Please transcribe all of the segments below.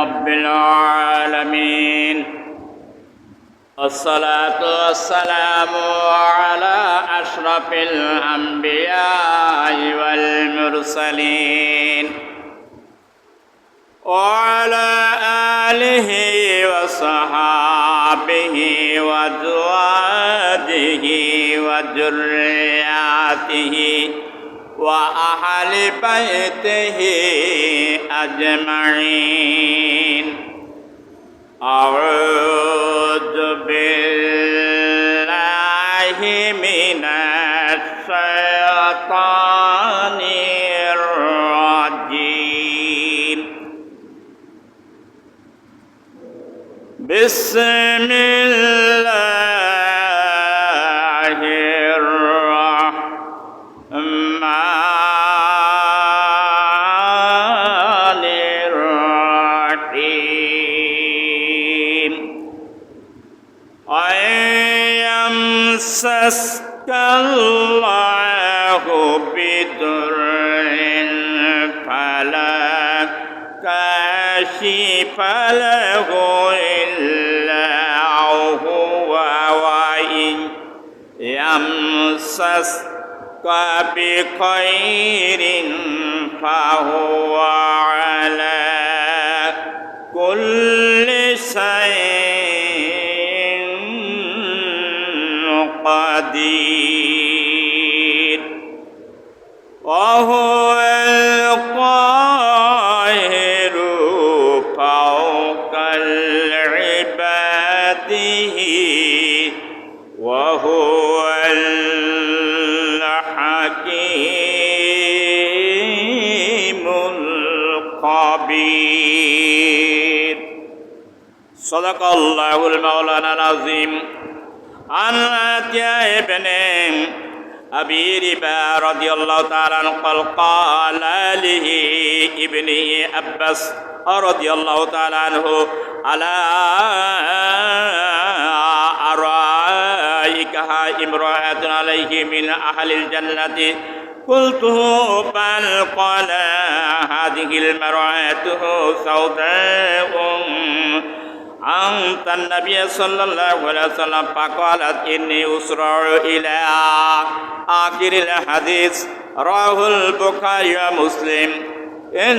رب العالمين. والصلاة والسلام على أشرف الأنبياء والمرسلين. وعلى آله وصحابه وزواجه وذرياته. وأهل بيته أجمعين. أعوذ بالله من الشيطان الرجيم. بسم الله كاشف له إلا هو وإن يمسسك بخير فهو العباده وهو الحكيم الخبير صدق الله المولانا العظيم عن عتيا بن أبي ربا رضي الله تعالى عنه قال قال له ابنه أبس رضي الله تعالى عنه ألا أرأيك امرأة عليه من أهل الجنة. قلت بل قال هذه المرأة سوداء. أنت النبي صلى الله عليه وسلم فقالت إني أسرع إلى آخر الحديث. رواه البخاري ومسلم. إن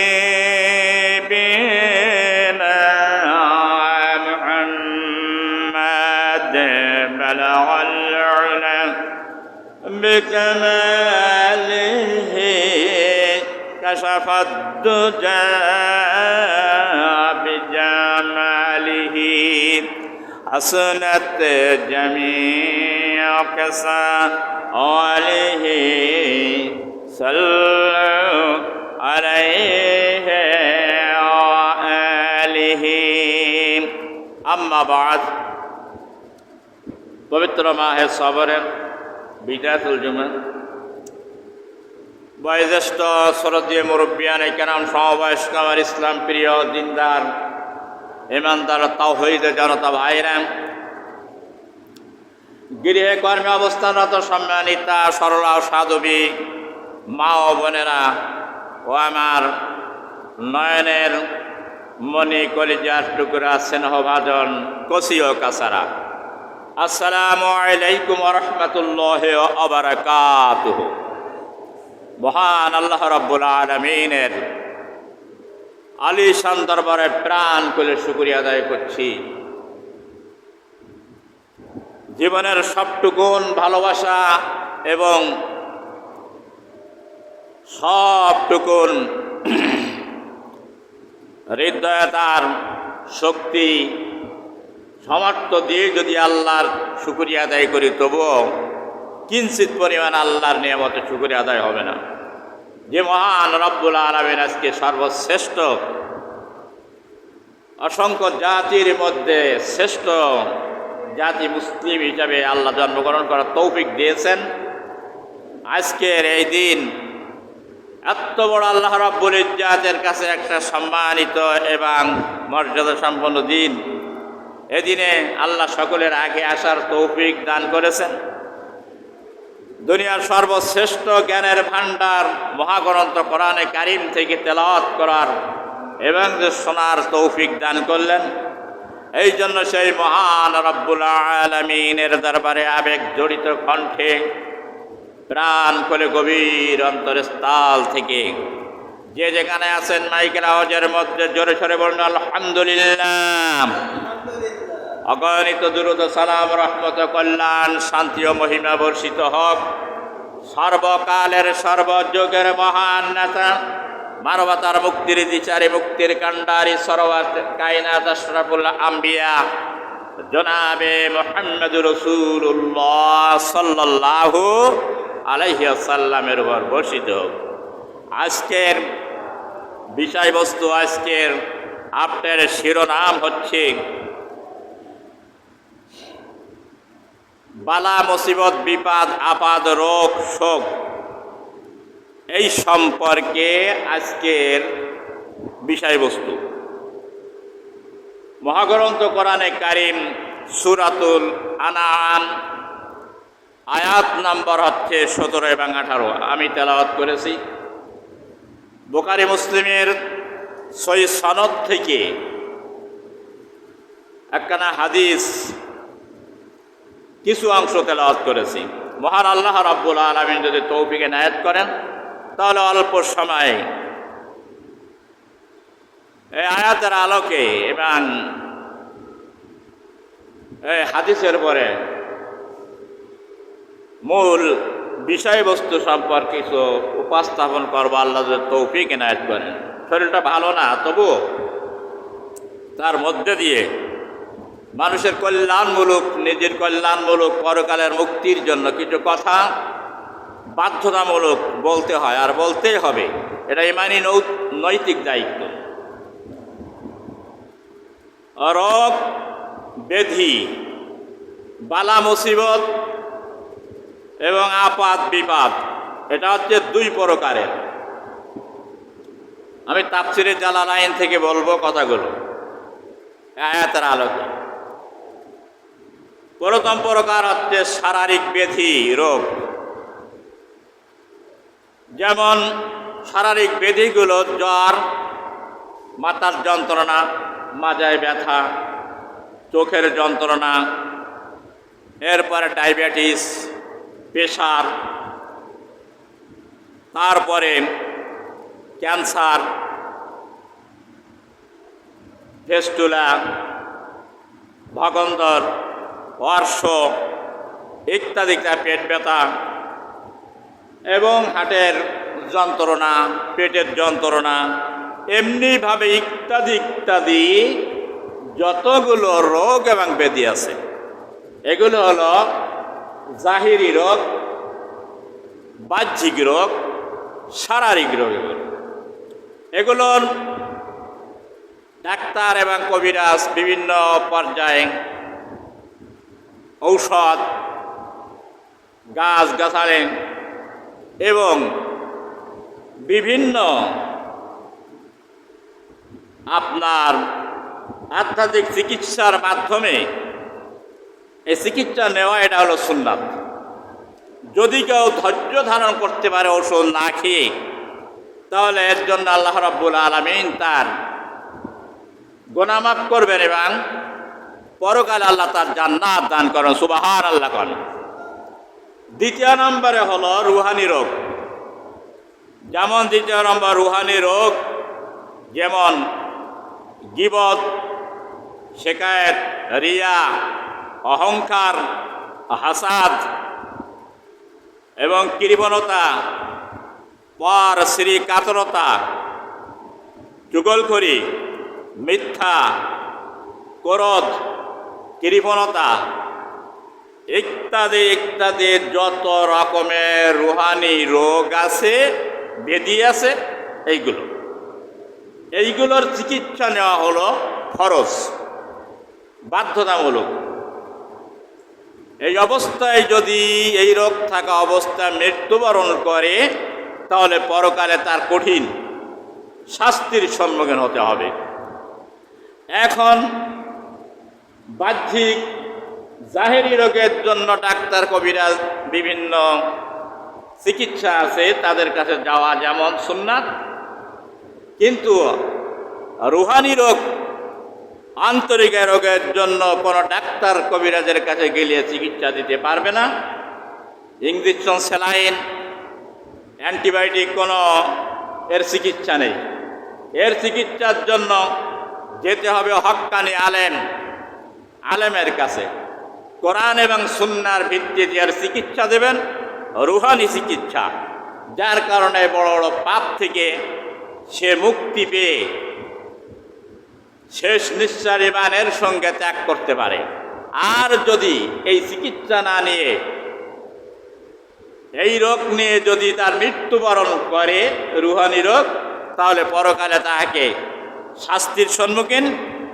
بكماله كشف الدجى بجماله حسنت جميع كساله صلوا عليه وآله أما بعد পবিত্র মাহে সবরের বিদাতুল জুমা বয়োজ্যেষ্ঠ শরদীয় মুরব্বিয়ান, এই কেনাম সমবয়স্ক আমার ইসলাম প্রিয় দিনদার, ইমানদার তাওহীদ জনতা ভাইরাম গৃহে কর্মে অবস্থানরত সম্মানিতা, সরলা সাধবী, মা ও বোনেরা ও আমার নয়নের মণি কলিজার টুকরা স্নেহ ভাজন কষি ও কাসারা আসসালামু আলাইকুম রহমতুল্লাহ অবরাকাত মহান আল্লাহ রব্বুল আলমিনের আলিশান দরবারে প্রাণ করে শুক্রিয়া আদায় করছি। জীবনের সবটুকুন ভালোবাসা এবং সবটুকুন হৃদয়তার শক্তি সমর্থ দিয়ে যদি আল্লাহর শুক্রিয়া আদায় করি, তবুও কিঞ্চিত পরিমাণ আল্লাহর নিয়ামতে শুক্রিয়া আদায় হবে না। যে মহান রব্বুল আলমের আজকে সর্বশ্রেষ্ঠ, অসংখ্য জাতির মধ্যে শ্রেষ্ঠ জাতি মুসলিম হিসাবে আল্লাহ জন্মগ্রহণ করার তৌফিক দিয়েছেন। আজকের এই দিন এত বড় আল্লাহ রব্বুল ইজ্জাতের কাছে একটা সম্মানিত এবং মর্যাদা সম্পন্ন দিন। এদিনে আল্লাহ সকলের আগে আসার তৌফিক দান করেছেন। দুনিয়ার সর্বশ্রেষ্ঠ জ্ঞানের ভাণ্ডার মহাগ্রন্থ কোরআনে কারিম থেকে তেলাওয়াত করার এবং যে শোনার তৌফিক দান করলেন। এই জন্য সেই মহান রব্বুল আলমিনের দরবারে আবেগ জড়িত কণ্ঠে প্রাণ করে গভীর অন্তরের স্থল থেকে যে যেখানে আছেন মাইকের আওয়াজের মধ্যে জোরে সরে বলুন, আলহামদুলিল্লাহ। অগণিত দুরুদ সালাম, রহমত কল্যাণ, শান্তি ও মহিমা বর্ষিত হোক। সর্বকালের সর্বযুগের মহান নেতা, মানবতার মুক্তির বিচারে মুক্তির কাণ্ডারি সরওয়াত কায়নাত আশরাফুল আম্বিয়া, জনাবে মোহাম্মদ রসুল্লাহ সাল্লাল্লাহু আলাইহি সাল্লামের উপর বর্ষিত হোক। আজকের বিষয়বস্তু, আজকের আপনার শিরোনাম হচ্ছে বালা মুসিবত, বিপাদ, আপাদ, রোগ, শোক, এই সম্পর্কে আজকের বিষয়বস্তু। মহাগ্রন্থ কোরআনে কারিম সুরাতুল আনান আয়াত নাম্বার হচ্ছে সতেরো এবং আঠারো। আমি তেলাওয়াত করেছি। বোকারি মুসলিমের সই সনদ থেকে একখানা হাদিস কিছু অংশ তেলাওয়াত করেছি। মহান আল্লাহ রাব্বুল আলমিন যদি তৌফিকে নায়াত করেন, তাহলে অল্প সময়ে এই আয়াতের আলোকে এবং এই হাদিসের পরে মূল বিষয়বস্তু সম্পর্কে কিছু উপস্থাপন করব, আল্লাহ যদি তৌফিক এনায়ত করেন। শরীরটা ভালো না তবু তার মধ্যে দিয়ে মানুষের কল্যাণমূলক, নিজের কল্যাণমূলক পরকালের মুক্তির জন্য কিছু কথা বাধ্যতামূলক বলতে হয় আর বলতেই হবে। এটা ইমানি নৈতিক দায়িত্ব। রোগ, ব্যাধি, বালা মুসিবত এবং আপাত বিপাদ এটা হচ্ছে দুই প্রকারের। আমি তাপসিরে জালালাইন থেকে বলব কথাগুলো। আয়াতের আলোকে। প্রথম প্রকার হচ্ছে শারীরিক ব্যাধি রোগ। যেমন শারীরিক ব্যাধিগুলো জ্বর, মাথার যন্ত্রণা, মাজায় ব্যথা, চোখের যন্ত্রণা, এরপরে ডায়াবেটিস, প্রেশার, তারপরে ক্যান্সার ফেস্টুলা ভগন্দর অর্শ ইত্যাদি পেট ব্যথা এবং হাটের যন্ত্রণা, পেটের যন্ত্রণা, এমনিভাবে ইত্যাদি ইত্যাদি যতগুলো রোগ এবং ব্যাধি আছে, এগুলো হলো জাহিরি রোগ, বাহ্যিক রোগ, শারীরিক রোগ এগুলো। এগুলোর ডাক্তার এবং কবিরাজ বিভিন্ন পর্যায়ে ঔষধ, গাছ গাছালি এবং বিভিন্ন আপনার আধ্যাত্মিক চিকিৎসার মাধ্যমে এই চিকিৎসা নেওয়া, এটা হলো সুন্নাত। যদি কেউ ধৈর্য ধারণ করতে পারে ওষুধ না খেয়ে, তাহলে এর জন্য আল্লাহ রাব্বুল আলমিন তার গোনামাফ করবেন এবং পরকালে আল্লাহ তার জান্নাত দান করেন সুবাহার আল্লাহ করেন। দ্বিতীয় নম্বরে হলো রুহানি রোগ। যেমন দ্বিতীয় নম্বর রুহানি রোগ, যেমন গিবত, শেকায়ত, রিয়া, অহংকার, হাসাদ এবং কৃপণতা, পর শ্রী কাতরতা যুগলখড়ি মিথ্যা, ক্রোধ কৃপণতা ইত্যাদি ইত্যাদি, যত রকমের রুহানি রোগ আছে, বেদি আছে, এইগুলো। এইগুলোর চিকিৎসা নেওয়া হলো খরচ বাধ্যতামূলক। এই অবস্থায় যদি এই রোগ থাকা অবস্থায় মৃত্যুবরণ করে, তাহলে পরকালে তার কঠিন শাস্তির সম্মুখীন হতে হবে। এখন বাহ্যিক জাহেরি রোগের জন্য ডাক্তার, কবিরাজ বিভিন্ন চিকিৎসা আছে, তাদের কাছে যাওয়া যেমন সুন্নাত। কিন্তু রুহানি রোগ, আন্তরিক রোগের জন্য কোনো ডাক্তার, কবিরাজের কাছে গেলে চিকিৎসা দিতে পারবে না। ইঞ্জেকশন, স্যালাইন, অ্যান্টিবায়োটিক কোনো এর চিকিৎসা নেই। এর চিকিৎসার জন্য যেতে হবে হক্কানি আলেম। আলেমের কাছে। কোরআন এবং সুন্নার ভিত্তিতে এর চিকিৎসা দেবেন, রুহানি চিকিৎসা। যার কারণে বড় বড় পাপ থেকে সে মুক্তি পেয়ে শেষ নিঃশ্বাস ইমানের সঙ্গে ত্যাগ করতে পারে। আর যদি এই চিকিৎসা না নিয়ে, এই রোগ নিয়ে যদি তার মৃত্যুবরণ করে, রুহানি রোগ, তাহলে পরকালে তাহাকে শাস্তির সম্মুখীন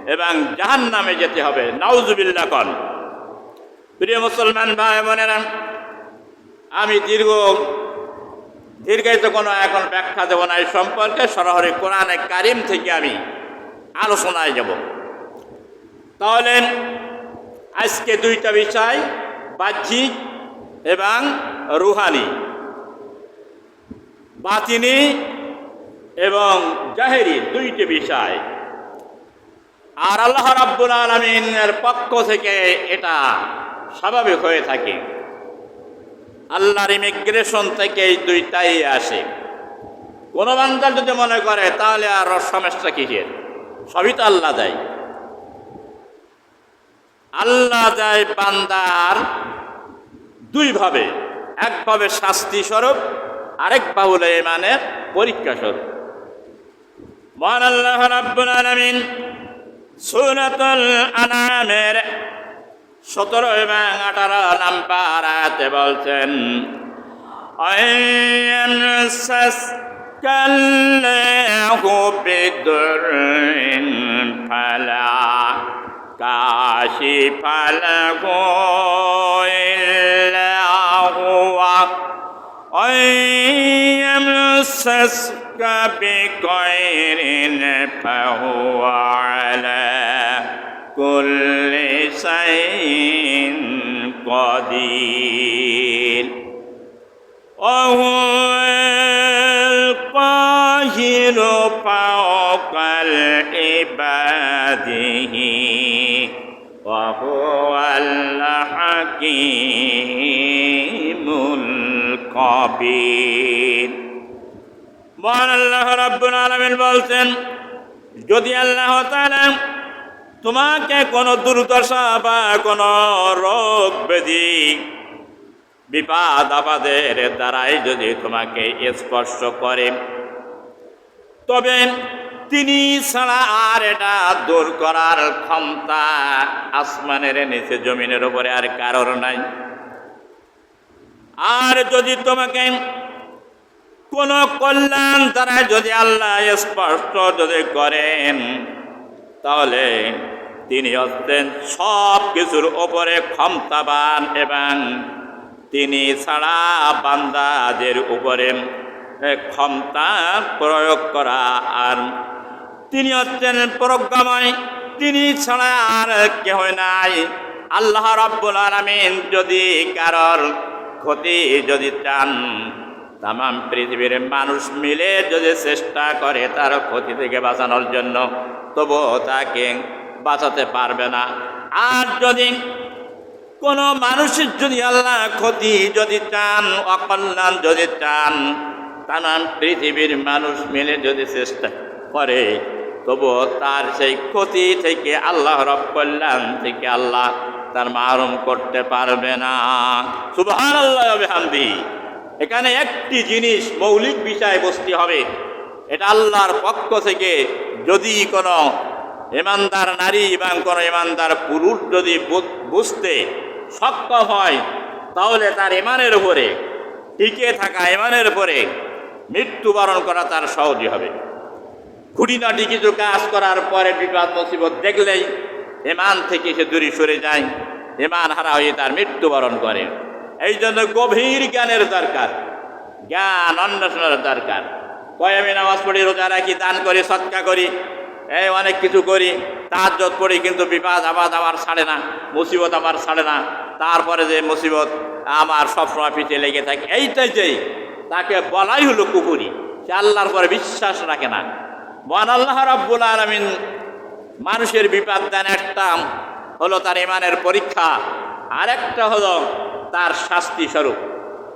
এবং জাহান নামে যেতে হবে। নাউজুবিল্লা কন। প্রিয় মুসলমান ভাই বোনেরা আমি দীর্ঘ, দীর্ঘায়িত কোনো এখন ব্যাখ্যা দেব না। এই সম্পর্কে সরাসরি কোরআনে কারিম থেকে আমি আলোচনায় যাব। তাহলে আজকে দুইটা বিষয়, বাহ্যিক এবং রুহানি। বাতিনি এবং জাহেরি, দুইটি বিষয়। আর আল্লাহ রাব্বুল আলমিনের পক্ষ থেকে এটা স্বাভাবিক হয়ে থাকে। আল্লাহর ইমিগ্রেশন থেকে এই দুইটাই আসে। কোনো বান্দার যদি মনে করে, তাহলে আর সমস্যা কিসের? সবই তো আল্লাহ দেয়। আল্লাহ দেয় বান্দার দুইভাবে একভাবে শাস্তি স্বরূপ, আরেক বাহুল ইমানের পরীক্ষা স্বরূপ। মহান আল্লাহ রাব্বুল আলামিন সুরাতুল আনামের সতেরো এবং আঠারো নাম্বার আয়াতে বলছেন ফালা কাশি ফালা গোয়া يمسسك بخير فهو على كل شيء قدير وهو القاهر فوق العباده وهو الحكيم মহান আল্লাহ রাব্বুল আলমিন বলছেন, যদি আল্লাহ তাআলা তোমাকে কোনো দুর্দশা বা কোনো রোগ, ব্যাধি, বিপাদ আপাদের দ্বারাই যদি তোমাকে স্পর্শ করে, তবে তিনি ছাড়া আর এটা দূর করার ক্ষমতা আসমানের নিচে জমিনের উপরে আর কারোর নাই। আর যদি তোমাকে কোন কল্যাণ দ্বারা যদি আল্লাহ স্পষ্ট যদি করেন, তাহলে তিনি হচ্ছেন সব কিছুর ওপরে ক্ষমতাবান এবং তিনি ছাড়া বান্দাদের উপরে ক্ষমতা প্রয়োগ করা আর তিনি হচ্ছেন প্রজ্ঞাময়, তিনি ছাড়া আর কেহ নাই। আল্লাহ রাব্বুল আলামিন যদি কারোর ক্ষতি যদি চান তাম পৃথিবীর মানুষ মিলে যদি চেষ্টা করে তার ক্ষতি থেকে বাঁচানোর জন্য, তবুও তাকে বাঁচাতে পারবে না। আর যদি কোনো মানুষের যদি আল্লাহ ক্ষতি যদি চান, অকল্যাণ যদি চান তাম পৃথিবীর মানুষ মিলে যদি চেষ্টা করে, তবুও তার সেই ক্ষতি থেকে আল্লাহ কল্যাণ থেকে আল্লাহ তার মারুম করতে পারবে না। সুবহান আল্লাহ এখানে একটি জিনিস মৌলিক বিষয় বস্তি হবে। এটা আল্লাহর পক্ষ থেকে যদি কোনো ইমানদার নারী এবং কোনো ইমানদার পুরুষ যদি বুঝতে সক্ষম হয়, তাহলে তার ইমানের উপরে, টিকে থাকা ইমানের উপরে মৃত্যুবরণ করা তার সহজই হবে। খুঁটিনাটি কিছু কাজ করার পরে বিপদ মুসিবত দেখলেই এমান থেকে সে দূরে সরে যায়। ইমান হারা হয়ে তার মৃত্যুবরণ করে। এই জন্য গভীর জ্ঞানের দরকার। জ্ঞান অন্বেষণের দরকার। কয় আমি নামাজ পড়ি, রোজা রাখি, দান করি সৎকা করি, এই অনেক কিছু করি তার যত পড়ি কিন্তু বিপদ আবাদ আমার ছাড়ে না, মুসিবত আমার ছাড়ে না। তারপরে যে মুসিবত আমার সবসময় পিছিয়ে লেগে থাকে, এইটাই যেই, তাকে বলাই হলো কুকুরি। সে আল্লাহর পরে বিশ্বাস রাখে না। মহান আল্লাহ রব্বুল আলমিন মানুষের বিপদ দেন একটা হলো তার ইমানের পরীক্ষা। আর একটা হলো তার শাস্তি স্বরূপ।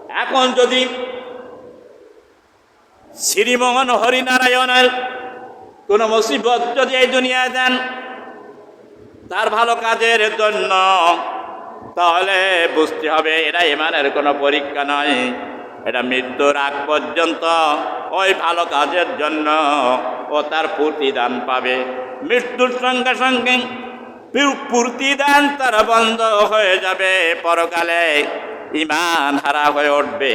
এখন যদি শ্রীমোহন হরিনারায়ণের কোনো মুসিবত যদি এই দুনিয়ায় দেন, তার ভালো কাজের জন্য, তাহলে বুঝতে হবে এটা ইমানের কোনো পরীক্ষা নয়। এটা মৃত্যুর আগ পর্যন্ত ওই ভালো কাজের জন্য ও তার প্রতিদান পাবে। মৃত্যুর সঙ্গে সঙ্গে প্রতিদান তার বন্ধ হয়ে যাবে। পরকালে ইমান হারা হয়ে উঠবে।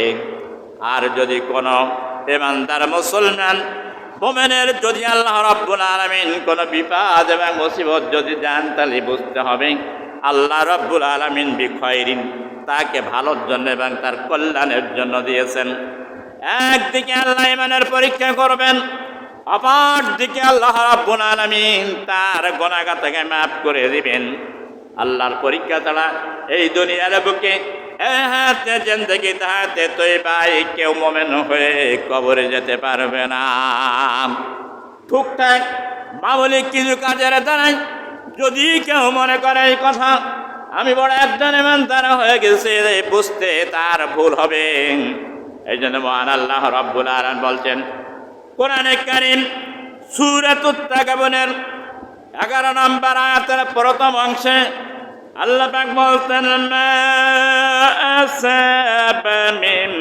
আর যদি কোনো ইমানদার মুসলমান, মোমেনের যদি আল্লাহ রব্বুল আলমিন কোনো বিপদ এবং মুসিবত যদি যান তাহলে বুঝতে হবে আল্লাহ রব্বুল আলমিন বিক্ষয়রিন তাকে ভালোর জন্য এবং তার কল্যাণের জন্য দিয়েছেন। একদিকে আল্লাহ ইমানের পরীক্ষা করবেন অপর দিকে আল্লাহ রব্বুল আলমিন তার গোনাগাতাকে মাফ করে দিবেন। আল্লাহর পরীক্ষা ছাড়া এই দুনিয়ার বুকে হাতে জিন্দগি তাহাতে তুই ভাই কেউ মোমেন হয়ে কবরে যেতে পারবে না। টুকটাক মামুলিক কিছু কাজের দ্বারাই যদি কেউ মনে করে এই কথা, আমি বড় একজন তারা হয়ে গেছে বুঝতে তার ভুল হবে। এই জন্য মহান আল্লাহ রব্বুল আলম বলছেন কোরআনে কারিম সুরাত উত্তাগাবনের এগারো নম্বর আয়াতের প্রথম অংশে আল্লাহ পাক বলতেন মিন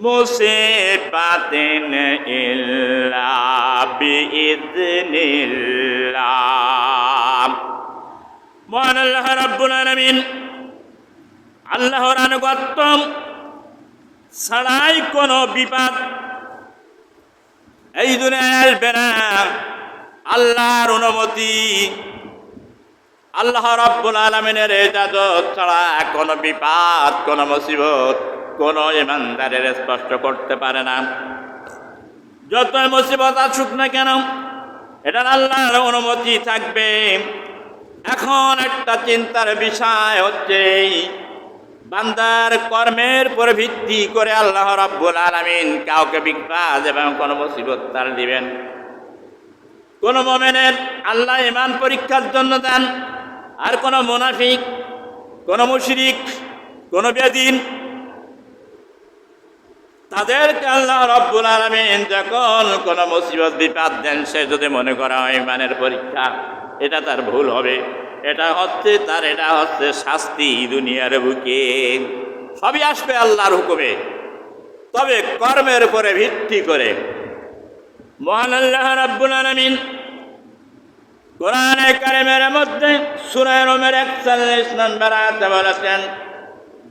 মুসিবাতিন ইল্লা বিইذنিল্লাহ মহান আল্লাহ রাব্বুল আলামিন আল্লাহর আনুগত্য ছাড়াই কোনো বিপদ এই দুনিয়ায় আসবে না। আল্লাহর অনুমতি। আল্লাহ রব্বুল আলমিনের এজাজত ছাড়া কোনো বিপদ, কোনো মুসিবত, কোনো ইমানদারের স্পষ্ট করতে পারে না। যত মুসিবত আসুক না কেন, এটার আল্লাহর অনুমতি থাকবে। এখন একটা চিন্তার বিষয় হচ্ছে বান্দার কর্মের পর ভিত্তি করে আল্লাহ রাব্বুল আলামিন কাউকে বিকাশ এবং কোনো মুসিবত তার দিবেন। কোন মোমেনের আল্লাহ ইমান পরীক্ষার জন্য দেন, আর কোন মুনাফিক, কোন মুশরিক, কোন বেদিন তাদেরকে আল্লাহ রব্বুল আলমিন যখন কোন মুসিবত, বিপাদ দেন, সে যদি মনে করা হয় ইমানের পরীক্ষা, এটা তার ভুল হবে। এটা হচ্ছে তার এটা হচ্ছে শাস্তি দুনিয়ার বুকে সবই আসবে আল্লাহর হুকুমে তবে কর্মের উপরে ভিত্তি করে মহান আল্লাহ রাব্বুল আলামিন কোরআনে কারিমের মধ্যে সূরা রোমের 41 নম্বর আয়াতে বলেছেন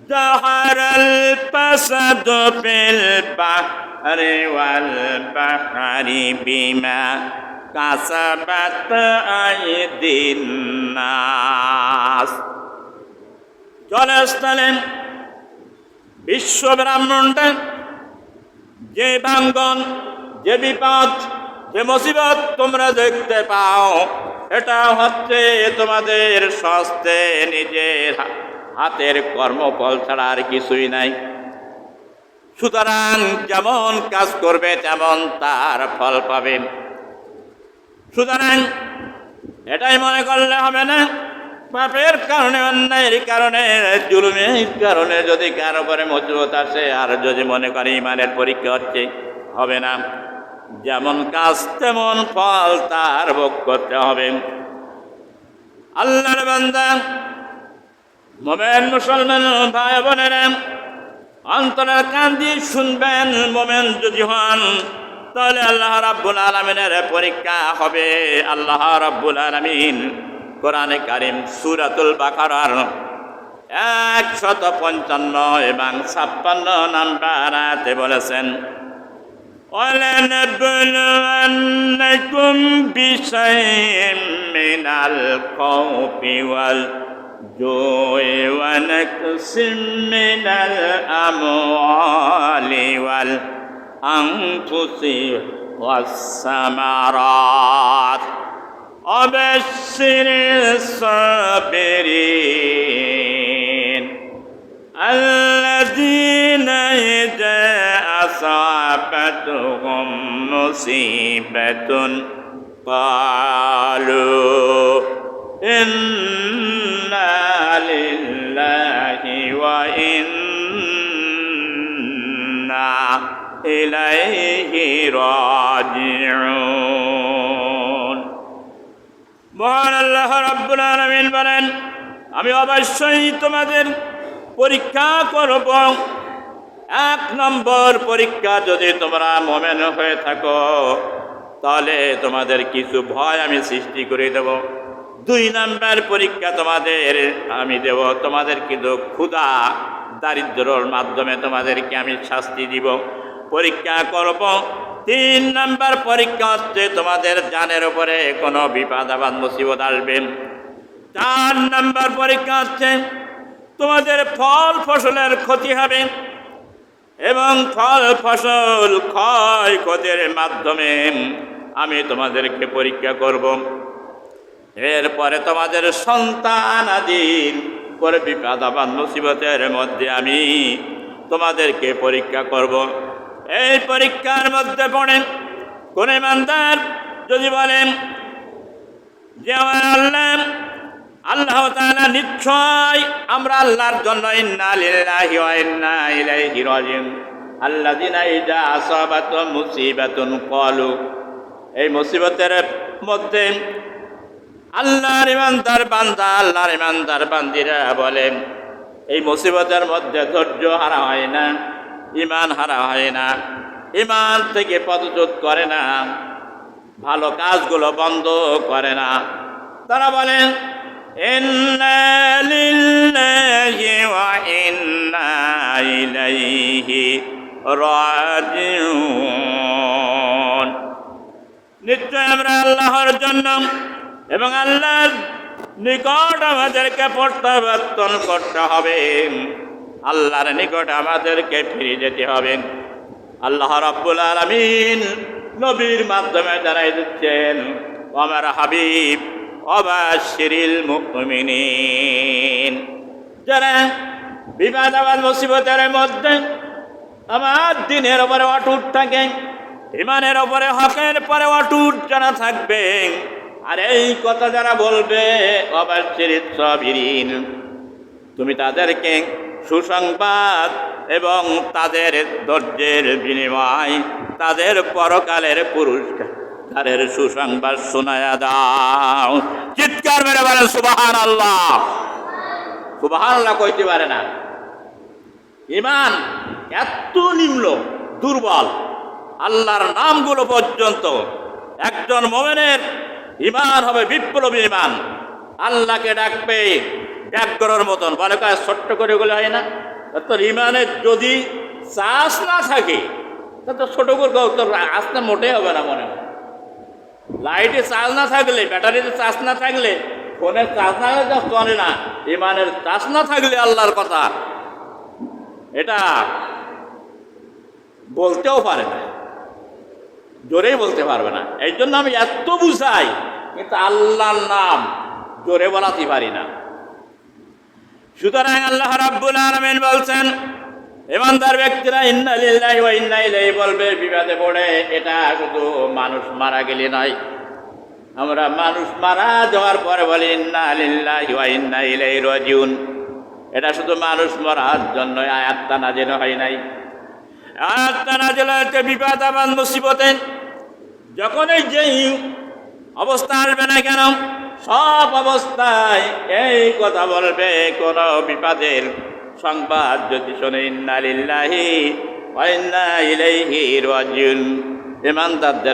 ظهر الفساد في البحر والبحر بما কাসাবাত আইদিন নাস। জলস্থলে বিশ্ব ব্রাহ্মণটা যে ভাঙ্গন, যে বিপদ, যে মুসিবত তোমরা দেখতে পাও, এটা হচ্ছে তোমাদের স্বস্তে নিজের হাতের কর্মফল ছাড়া আর কিছুই নাই। সুতরাং যেমন কাজ করবে, তেমন তার ফল পাবে। সুতরাং এটাই মনে করলে হবে না। পাপের কারণে, অন্যায়ের কারণে, জুলুমের কারণে যদি কারও পরে মজবুত আসে, আর যদি মনে করে ইমানের পরীক্ষা হচ্ছে, হবে না। যেমন কাজ, তেমন ফল তার ভোগ করতে হবে। আল্লাহর বান্দা, মোমেন মুসলমান ভাই বোনেরা অন্তরের কান দিয়ে শুনবেন, মোমেন যদি হন তাহলে আল্লাহ রাব্বুল আলমিনের পরীক্ষা হবে আল্লাহ রাব্বুল আলমিন কোরআনে কারিম সুরাতুল বাকারার একশত পঞ্চান্ন এবং ছাপ্পান্ন নাম্বার আয়াতে বলেছেন ولنبلونكم بشيء من الخوف والجوع ونقص من الأموال والأنفس والثمرات وبشر الصابرين الذين إذا أصابتهم مصيبة قالوا إنا لله ইলাইহি রাজিউন। মহান আল্লাহ রাব্বুল আলামিন বলেন, আমি অবশ্যই তোমাদের পরীক্ষা করব। এক নম্বর পরীক্ষা যদি তোমরা মোমেন হয়ে থাকো, তাহলে তোমাদের কিছু ভয় আমি সৃষ্টি করে দেব। দুই নম্বর পরীক্ষা তোমাদের আমি দেব, তোমাদের কিন্তু ক্ষুধা দারিদ্রর মাধ্যমে তোমাদেরকে আমি শাস্তি দিব। পরীক্ষা করব। তিন নাম্বার পরীক্ষা হচ্ছে তোমাদের জানের উপরে কোনো বিপদ আবাদ মুসিবত আসবে। চার নাম্বার পরীক্ষা হচ্ছে তোমাদের ফল ফসলের ক্ষতি হবে এবং ফল ফসল ক্ষয় ক্ষতির মাধ্যমে আমি তোমাদেরকে পরীক্ষা করব। এরপরে তোমাদের সন্তান আদির পরে বিপদ আবাদ মুসিবতের মধ্যে আমি তোমাদেরকে পরীক্ষা করব। এই পরীক্ষার মধ্যে পড়েন। কোন ইমানদার যদি বলেন যে আমার আল্লাহ আল্লাহ তাআলা নিশ্চয় আমরা আল্লাহর জন্য ইন্না লিল্লাহি ওয়া ইন্না ইলাইহি রাজিউন। আল্লাযিনা ইযা আসাবাতুহুম মুসিবাতুন ক্বালু। এই মুসিবতের মধ্যে আল্লাহর ইমানদার বান্দা, আল্লাহর ইমানদার বান্দিরা বলেন, এই মুসিবতের মধ্যে ধৈর্য হারা হয় না। ইমান হারা হয় না, ইমান থেকে পদচ্যুত করে না, ভালো কাজগুলো বন্ধ করে না। তারা বলেন নিশ্চয় আমরা আল্লাহর জন্য এবং আল্লাহর নিকট আমাদেরকে প্রত্যাবর্তন করতে হবে। আল্লাহর নিকট আমাদেরকে ফিরে যেতে হবে। আল্লাহ রাব্বুল আলামিন নবীর মাধ্যমে জানাই দিচ্ছেন আমার হাবিব অবাশিরিল মুমিনিন। যারা বিবাদ আবাদ মুসিবতের মধ্যে আমার দিনের ওপরে অটুট থাকে, ইমানের ওপরে হকের পরে অটুট যারা থাকবে, আর এই কথা যারা বলবে অবাশিরিত সবিরিন। তুমি তাদেরকে সুসংবাদ এবং তাদের ধৈর্যের বিনিময়, তাদের পরকালের পুরস্কার, তাদের সুসংবাদ শোনায়া দাও। চিৎকার মেরে বলেন সুবাহান আল্লাহ সুবাহান আল্লাহ কইতে পারে না। ইমান এত নিম্ন, দুর্বল, আল্লাহর নামগুলো পর্যন্ত একজন মোমেনের ইমান হবে বিপ্লবী ইমান। আল্লাহকে ডাকবে ব্যাকরণ মতন। বলে কাজ ছোট্ট করে গেলে হয় না। তোর ইমানের যদি চাষ না থাকে, তা তো ছোট করে তোর আসতে মোটেই হবে না মনে হয়। লাইটে চার্জ না থাকলে, ব্যাটারিতে চার্জ না থাকলে, ফোনের চার্জ না থাকলে চলে না। ইমানের চার্জ না থাকলে আল্লাহর কথা। এটা বলতেও পারে না। জোরেই বলতে পারবে না। এই জন্য আমি এত বুঝাই, কিন্তু আল্লাহর নাম জোরে বলাতে পারি না। সুতরাং আল্লাহ রাব্বুল আলামিন বলছেন, ইমানদার ব্যক্তিরা, ইন্না লিল্লাহি ওয়া ইন্না ইলাইহি, বলবে বিবাদে পড়ে, এটা শুধু মানুষ মারা গেলে নয়। আমরা মানুষ মারা যাওয়ার পরে বলি, ইন্না ওয়া ইন্না ইলাইহি রাজিউন। এটা শুধু মানুষ মরার জন্য আয়াতটা নাজেল হয় নাই। আয়াতটা নাজেল হয়েছে বিবাদ আবাদ মুসিবতে। যখনই যেই অবস্থা আসবে না কেন সব অবস্থায় এই কথা বলবে কোন বিপদের সংবাদ যদি শোনে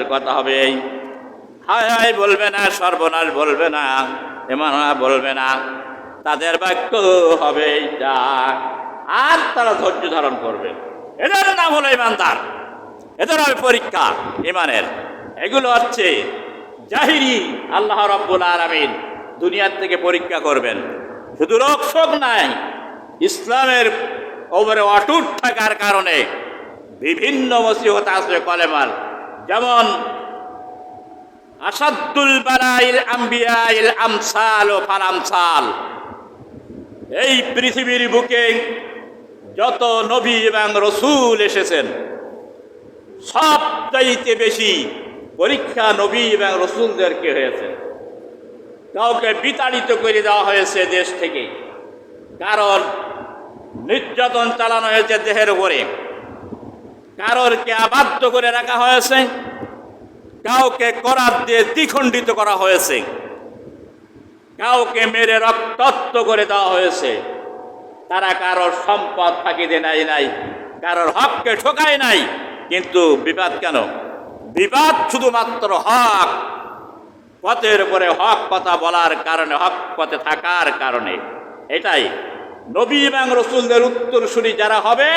কথা হবে হায় হায় বলবে না, সর্বনাশ বলবে না এমন বলবে না, তাদের বাক্য হবে এইটা। আর তারা ধৈর্য ধারণ করবে। এদের নাম হলো ইমানদার। এদের হবে পরীক্ষা, ইমানের। এগুলো হচ্ছে জাহিরি, আল্লাহ রব্বুল আলমিন দুনিয়ার থেকে পরীক্ষা করবেন। শুধু শোক নাই, ইসলামের ওপরে অটুট থাকার কারণে বিভিন্ন মসিহত আসবে কলেমার। যেমন, আসাদুল বালাইল আম্বিয়াইল আমসাল ও ফালামসাল এই পৃথিবীর বুকে যত নবী এবং রসুল এসেছেন, সবচাইতে বেশি পরীক্ষা নবী এবং রসুলদেরকে হয়েছে? কাউকে বিতাড়িত করে দেওয়া হয়েছে দেশ থেকে। কারণ নির্যাতন চালানো হয়েছে দেহের উপরে। কারোরকে আবদ্ধ করে রাখা হয়েছে। কাউকে করার দিয়ে দ্বিখণ্ডিত করা হয়েছে। কাউকে মেরে রক্তাক্ত করে দেওয়া হয়েছে। তারা কারোর সম্পদ ফাঁকি দিয়ে নাই নাই। কারোর হককে ঠকায় নাই। কিন্তু বিবাদ কেন? বিবাদ শুধুমাত্র হক। পথের উপরে হক কথা বলার কারণে, হক পথে থাকার কারণে। এটাই। নবী এবং রসুলদের উত্তরসূরি যারা হবে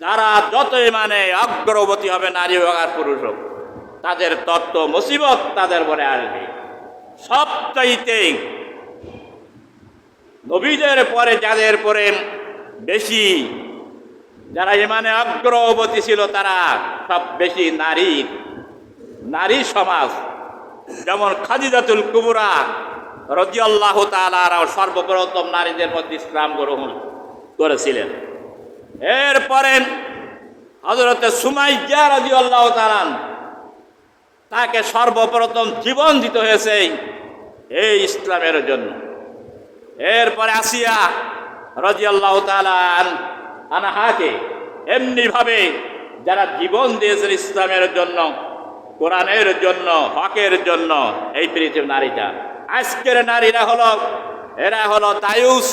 তারা যতই মানে অগ্রবতী হবে, নারী হোক আর পুরুষ হোক, তাদের তত্ত্ব মুসিবত তাদের পরে আসবে। সবচাইতে নবীদের পরে, যাদের পরে বেশি যারা ইমানে অগ্রবতী ছিল, তারা সব বেশি নারী। নারী সমাজ। যেমন খাদিজাতুল কুবরা রজিয়াল্লাহ তালারাও সর্বপ্রথম নারীদের মধ্যে ইসলাম গ্রহণ করেছিলেন। এরপরে হজরতে সুমাইজা রাজিউল্লাহ তালান তাকে সর্বপ্রথম জীবন দিতে হয়েছে এই ইসলামের জন্য। এরপরে আসিয়া রাজিয়াল্লাহ তালান আনাহাকে এমনিভাবে যারা জীবন দিয়েছেন ইসলামের জন্য, কোরআনের জন্য, হকের জন্য, এই পৃথিবীর নারীটা। আজকের নারীরা হলো, এরা হলো দায়ুস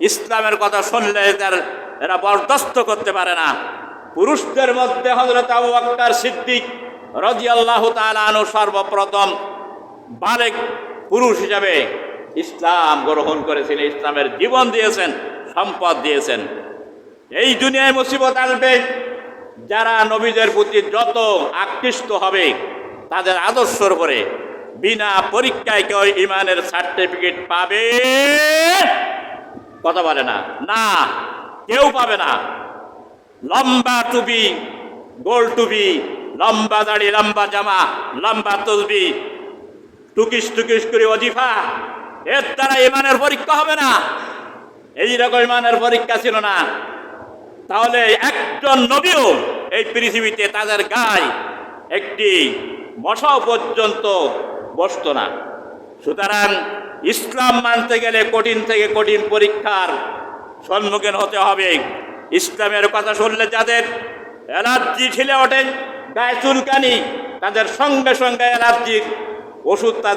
ইসলামের কথা শুনলে তার এরা বরদাস্ত করতে পারে না। পুরুষদের মধ্যে হজরত আবু আক্কার সিদ্দিক রাজিয়াল্লাহ তালানু সর্বপ্রথম বালেক পুরুষ হিসাবে ইসলাম গ্রহণ করেছিলেন, ইসলামের জীবন দিয়েছেন, সম্পদ দিয়েছেন। এই দুনিয়ায় মুসিবত আসবে। যারা নবীদের প্রতি যত আকৃষ্ট হবে, তাদের আদর্শর উপরে বিনা পরীক্ষায় কেউ ইমানের সার্টিফিকেট পাবে? কথা বলে না। না, কেউ পাবে না। লম্বা টুপি, গোল টুপি, লম্বা দাড়ি, লম্বা জামা, লম্বা তসবি, টুকিস টুকিস করে অজিফা, এর দ্বারা ইমানের পরীক্ষা হবে না। এই রকম ইমানের পরীক্ষা ছিল না। তাহলে একজন নবীও এই পৃথিবীতে তাদের গায়ে একটি মশাও পর্যন্ত বসত না। সুতরাং ইসলাম মানতে গেলে কঠিন থেকে কঠিন পরীক্ষার সম্মুখীন হতে হবে। ইসলামের কথা শুনলে যাদের অ্যালার্জি ঠেলে ওঠে, গায়ে চুলকানি, তাদের সঙ্গে সঙ্গে অ্যালার্জির ওষুধ তাদের